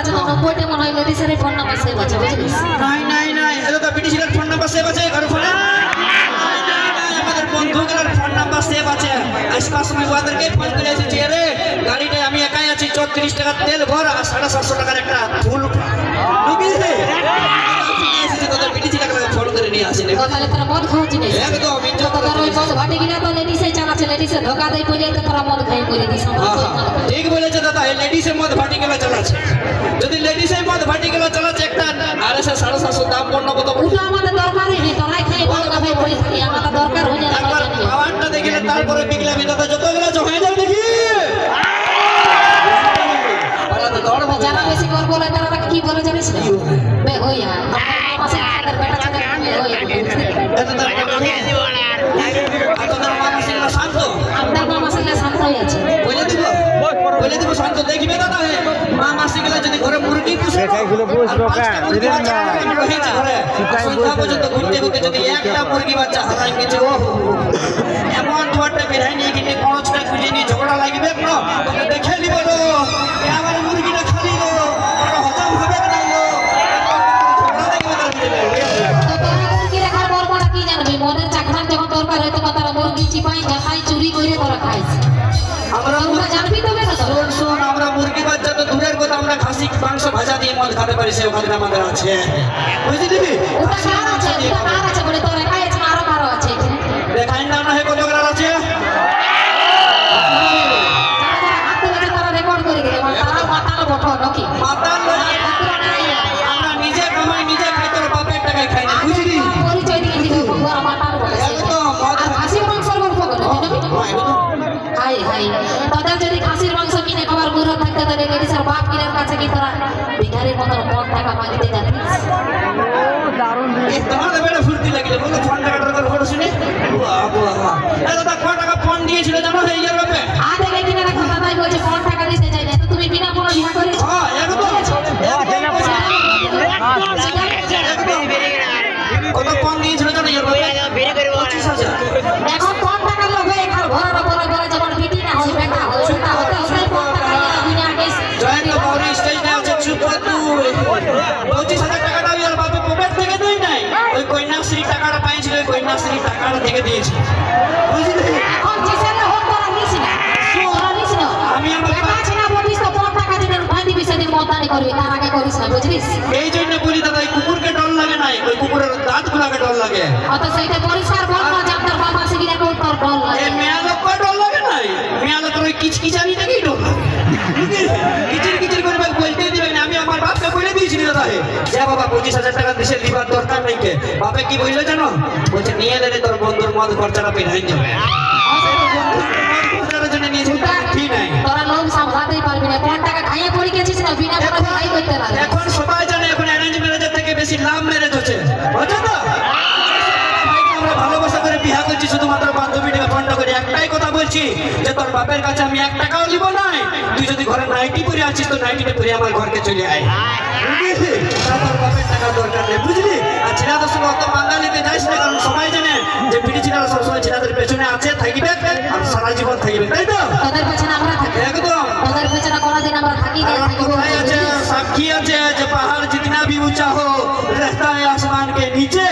আছে তো নব্বইটা মনে হয় লেডিসের ফোন নাম্বার সেভ আছে বুঝলিস নাই নাই নাই এটা তো বিটি সিনার ফোন নাম্বার সেভ আছে কারও ফোনে আমাদের বন্ধুগুলোর ফোন নাম্বার সেভ আছে। আসবার সময় ওদেরকে ফোন করে এসেছি রে গাড়িটায় আমি একাই আছি চৌত্রিশ টাকার তেল ভর আর সাড়ে সাতশো টাকার একটা ফুল ফোন করে নিয়ে আসেনি একদম লেডিসে লেডিসে ধোকা দেয় বলে তো তোরা মদ খাই করে দিস মদ। ঠিক বলেছে দাদা এই লেডিসের মধ্যে ভাটি গেলা চালাচ্ছে যদি লেডিসের মধ্যে ভাটি গেলা চালাচ্ছে একটা আর এসে সাড়ে সাতশো দাম পণ্য কত ওটা আমাদের দরকারই নেই তোরাই খাই মদ খাই বলে থাকি আমাদের দরকার হয়ে যায় দেখিলে তারপরে বিকলামি দাদা যতগুলো হয়ে যাবে দেখি যারা বেশি কর বলে তারা কি বলে জানিস না ওই আর মাসে হয়ে আছে? বলে দিব বলে দিব শান্ত দেখবে দাদা? হে মা মাসিগুলো যদি ঘরে মুরগি পুষে সেটাইগুলো বুঝলো কা, বুঝলেন না? সেটাই। পর্যন্ত ঘুরতে ঘুরতে যদি একটা মুরগি বাচ্চা হারাই গেছে ও এমন দুয়ারটা বেরাই নিয়ে কিনে কোঁচটা খুঁজে নিয়ে ঝগড়া লাগবে না দেখে নিব মাংস ভাজা দিয়ে মদ খেতে পারি সে ওখানে আমাদের আছে বুঝলি ওটা কার আছে ওটা কার আছে বলে তোর একাই আছে আরও কারও আছে দেখাই না না হে কত গ্রাম আছে যারা যারা হাত তুলেছে তারা রেকর্ড করে দিলে মানে তারা মাতাল বটো নাকি মাতাল লোক তোরা নাই আমরা নিজে কামাই নিজে খাই তোর বাপের টাকায় খাই না বুঝলি পরিচয় দিয়ে দিবি হ্যাঁ। হাই হাই তোদের যদি খাসির মাংস কিনে খাবার মুরত থাকতে তাহলে লেডিসের আগে দিয়েছি। না। বুঝলিস? এই জন্য বলি দাদা এই কুকুরকে ডর লাগে নাই। ওই কুকুরের দাঁত গুলাকে ডর লাগে। অত সেইটা পরিষ্কার বল না যে আপনার বাবা লোক ডর লাগে? পঁচিশ হাজার টাকা দেশে দিবার দরকার নাই কে? বাপে কি বলল জানো? বলছে, নিয়ে নেবে তোর বন্ধুর মদ খরচাটা পেরাই যাবে খরচার জন্য নিয়েছি ঠিক নাই তোরা লোক সামলাতেই পারবি না কোন টাকা খাইয়ে পড়ে গেছিস না বিনা কোনো ভাই করতে লাগে এখন সবাই জানে এখন অ্যারেঞ্জ ম্যারেজের থেকে বেশি লাভ ম্যারেজ হচ্ছে বুঝছ তো ভাইকে আমরা ভালোবাসা করে বিয়া করছি শুধুমাত্র বান্ধবী টাকা ফন্ড করে একটাই কথা বলছি যে তোর বাপের কাছে আমি এক টাকাও দিব নাই। তুই যদি ঘরে নাইটি পরে আছিস তো নাইটিটা পরে আমার ঘরকে চলে আয়। জীবন তাই তো? একদম। সাক্ষী আছে যে পাহাড় জিতনা भी ऊंचा हो রাস্তায় है নিচে।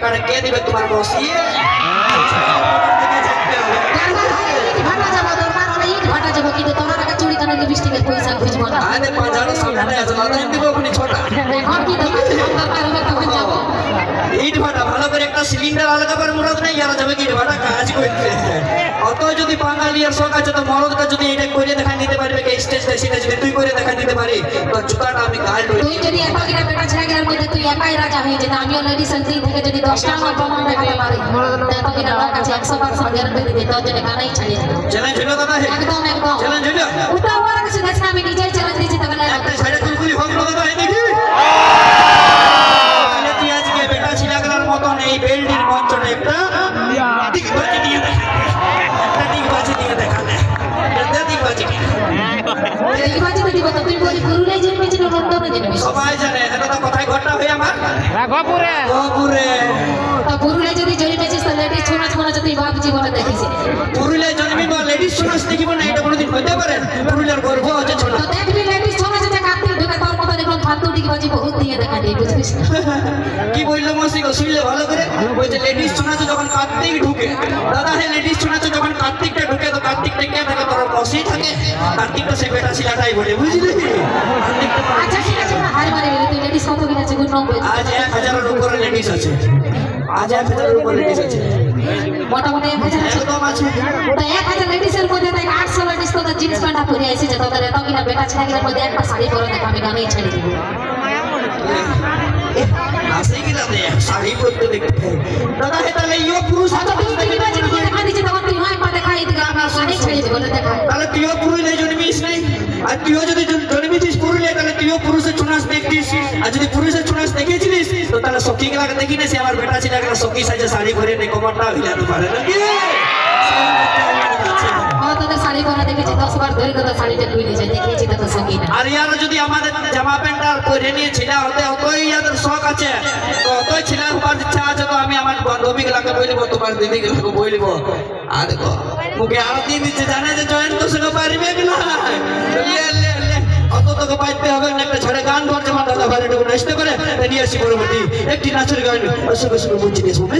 দরকার দরকার হবে তখন যাব ইট ভাটা, ভালো করে একটা সিলিন্ডার আলাদা করে মুরাদ নেই আর ইট ভাটা? কাজ করতে। অত যদি বাঙালি আর শখ আছে যদি এটা করে দেখা স্টেজ সেটা যদি তুই করে দেখা দিতে পারি তো জুতাটা আমি গায়ে তুই যদি এত দিনে বেটা ছেলেগুলোর মধ্যে তুই একাই রাজা হয়ে যেত আমিও লেডিস দিক থেকে যদি দশটা আমার প্রমাণ দেখাতে পারি এত দিনে আমার কাছে একশো পার্সেন্ট গ্যারান্টি দিতে তোর জন্য গানাই দেবো। চ্যালেঞ্জ হলো দাদা একদম একদম। চ্যালেঞ্জ হলো। ওটা আমার কাছে দেখছি আমি নিজেই চ্যালেঞ্জ সবাই জানে এটা তো কথাই ঘটনা হয়ে আমার। রাঘবপুরে। গোপুরে তো পুরুলিয়ায় যদি জন্মেছিস তো লেডিস যদি বাপ জীবনে দেখিব না এটা কোনোদিন হতে পারে। পুরুলিয়ার গর্ব তো দেখবি লেডিস ছোনা যদি কার্তিক ঢুকে তোর মতো দেখলাম ফালতু ডিগি বহুত দিয়ে দেখা দিয়ে বুঝলিস কি বলল মাসি গো শুনলে ভালো করে? লেডিস শোনাচ্ছে যখন কার্তিক ঢুকে দাদা হে লেডিস শোনাচ্ছে যখন কার্তিকটা ঢুকে তো কার্তিকটা কে মসি থাকে কার্তিকটা সে বেটা ছিলাটাই বলে বুঝলি? আচ্ছা ঠিক আছে হার মারি গেলে তুই লেডিস কত নব্বই আজ এক হাজারের উপরে লেডিস আছে। আজ এক হাজারের উপরে লেডিস আছে। মোটামুটি এক হাজার একদম আছে। তো এক হাজার লেডিসের মধ্যে দেখ আটশো লেডিস তোদের জিন্স প্যান্টটা পরে এসেছে তোদের এত কিনা বেটা ছেলেগুলোর মধ্যে একটা শাড়ি পরে দেখ আমি গানেই ছেড়ে দিব। আসে কি না দে শাড়ি পরতে দেখতে। দাদা পুরুষ বাজি দেখা দিচ্ছি তখন তুই হয় পা দেখাই দিকে আমি শাড়ি ছেড়ে দিব দেখা তাহলে তুইও পুরুলিয়ায় জন্মিস নাই? আর তুইও যদি জন্মিছিস পুরুলিয়ায় তাহলে তুইও পুরুষের ছোনাস দেখতিস। আর যদি পুরুষের ছোনাস দেখেছিলিস তো তাহলে সখী গেলাকে দেখি না সে আমার বেটা ছিল একটা সখী সাজে শাড়ি ঘরে নেই কমারটা ভিলাতে পারে নাকি? শাড়ি পরা দেখেছি, দশ বার ধরে শাড়িটা তুই নিজে দেখিয়েছি তোদের সঙ্গে না আর ইয়ার যদি আমাদের জামা প্যান্ট আর পরে নিয়ে ছিলা হতে অতই ইয়াদের শখ আছে। তো অতই ছিলা ইচ্ছা আছে তো আমি আমার বান্ধবী গুলাকে বলব তোমার দিদি গুলাকে বলব আর দেখো, মুখে আরতি দিচ্ছে, জানে যে জয়েন তো সঙ্গে পারবে কি না? তোকে হবে না করে একটি নাচের গান। শুনে